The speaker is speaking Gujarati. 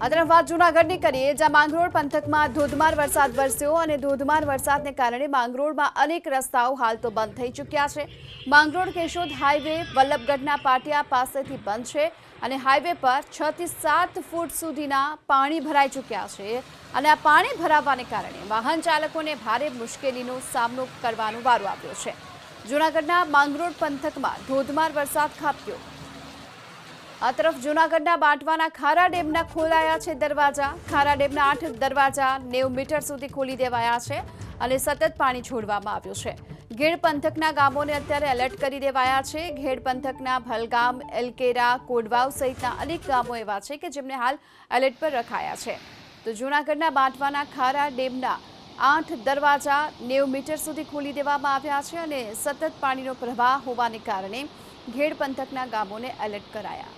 તરફ વાત જૂનાગઢની કરીએ, જ્યાં માંગરોળ પંથકમાં ધોધમાર વરસાદ વરસ્યો અને ધોધમાર વરસાદને કારણે માંગરોળમાં અનેક રસ્તાઓ હાલ તો બંધ થઈ ચૂક્યા છે. માંગરોળ કેશોદ હાઈવે વલ્લભગઢના પાટિયા પાસેથી બંધ છે અને હાઈવે પર છ થી સાત ફૂટ સુધીના પાણી ભરાઈ ચૂક્યા છે અને આ પાણી ભરાવાને કારણે વાહન ચાલકોને ભારે મુશ્કેલીનો સામનો કરવાનો વારો આવ્યો છે. જૂનાગઢના માંગરોળ પંથકમાં ધોધમાર વરસાદ ખાબક્યો. આ તરફ જૂનાગઢના બાંટવાના ખારા ડેમના ખોલાયા છે દરવાજા. ખારા ડેમના આઠ દરવાજા નેવ મીટર સુધી ખોલી દેવાયા છે અને સતત પાણી છોડવામાં આવ્યું છે. ઘેડ પંથકના ગામોને અત્યારે એલર્ટ કરી દેવાયા છે. ઘેડ પંથકના ભલગામ, એલકેરા, કોડવાવ સહિતના અનેક ગામો એવા છે કે જેમને હાલ એલર્ટ પર રખાયા છે. તો જૂનાગઢના બાંટવાના ખારા ડેમના આઠ દરવાજા નેવું મીટર સુધી ખોલી દેવામાં આવ્યા છે અને સતત પાણીનો પ્રવાહ હોવાને કારણે ઘેડ પંથકના ગામોને એલર્ટ કરાયા.